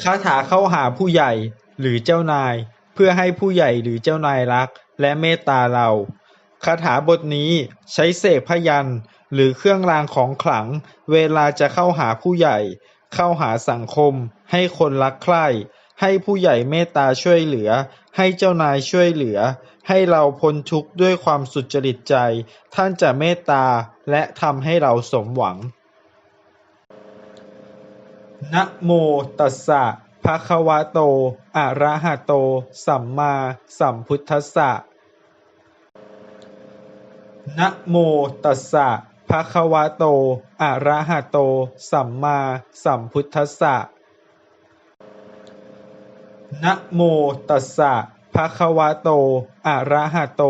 คาถาเข้าหาผู้ใหญ่หรือเจ้านาย เพื่อให้ผู้ใหญ่หรือเจ้านายรัก และเมตตาเรา คาถาบทนี้ใช้เสกพยันหรือเครื่องรางของขลัง เวลาจะเข้าหาผู้ใหญ่ เข้าหาสังคม ให้คนรักใคร่ให้ผู้ใหญ่เมตตาช่วยเหลือ ให้เจ้านายช่วยเหลือ ให้เราพ้นทุกข์ด้วยความสุจริตใจ ท่านจะเมตตาและทำให้เราสมหวัง นะโมตัสสะภะคะวะโต อะระหะโต สัมมาสัมพุทธัสสะนะโมตัสสะภะคะวะโต อะระหะโต สัมมาสัมพุทธัสสะนะโมตัสสะภะคะวะโต อะระหะโต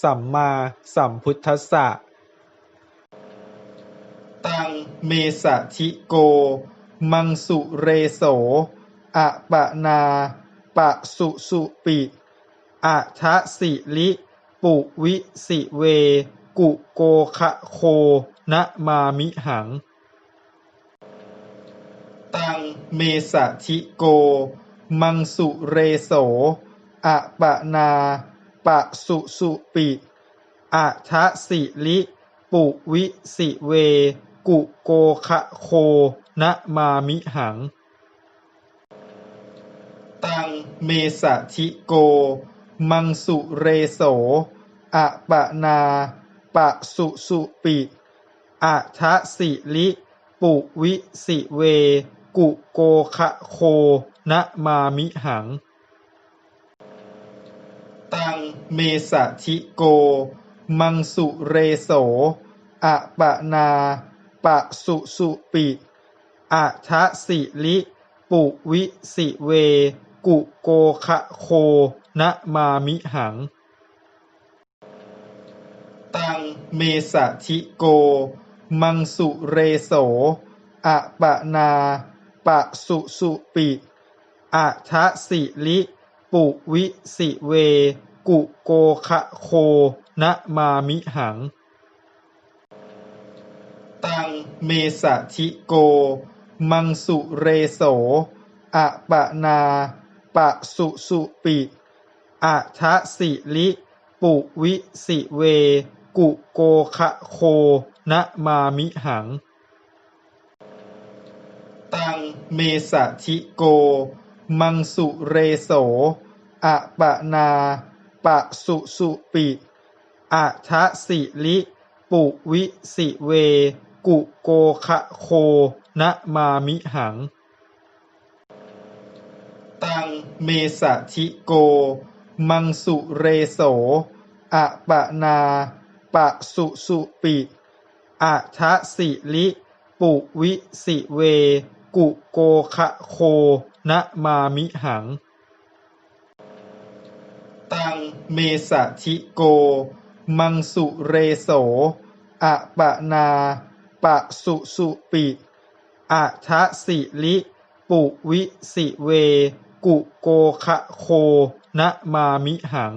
สัมมาสัมพุทธัสสะ ตังเมสะทิโก มังสุเรโส อะปะนา ปะสุสุปิอะทะสิลิ ปุวิสิเว กุโกคะโค นะมามิหัง ตังเมสะทิโก มังสุเรโส อะปะนา ปะสุสุปิอะทะสิลิ ปุวิสิเว กุโกคะโค นะมามิหัง ตังเมสะทิโก มังสุเรโสอะปะนาปะสุสุปิอะทะสิลิปุวิสิเว กุโกคะโค นะมามิหัง ตังเมสะทิโก มังสุเรโสอะปะนา ปะสุสุปิอะทะสิลิปุวิสิเว กุโกคะโคนะมามิหัง ตังเมสะทิโก มังสุเรโสอะปะนาปะสุสุปิอะทะสิลิปุวิสิเว กุโกคะโคนะมามิหัง ตังเมสะทิโก มังสุเรโสอะปะนาปะสุสุปิอะทะสิลิปุวิสิเว กุโกคะโคนะมามิหัง ตังเมสะทิโก มังสุเรโสอะปะนาปะสุสุปิอะทะสิลิปุวิสิเว กุโกคะโคนะมามิหัง ตังเมสะทิโก มังสุเรโสอะปะนาปะสุสุปิอะทะสิลิปุวิสิเว กุโกคะโคนะมามิหัง ตังเมสะทิโก มังสุเรโสอะปะนา ปะสุสุปิอะทะสิลิปุวิสิเว กุโกคะโคนะมามิหัง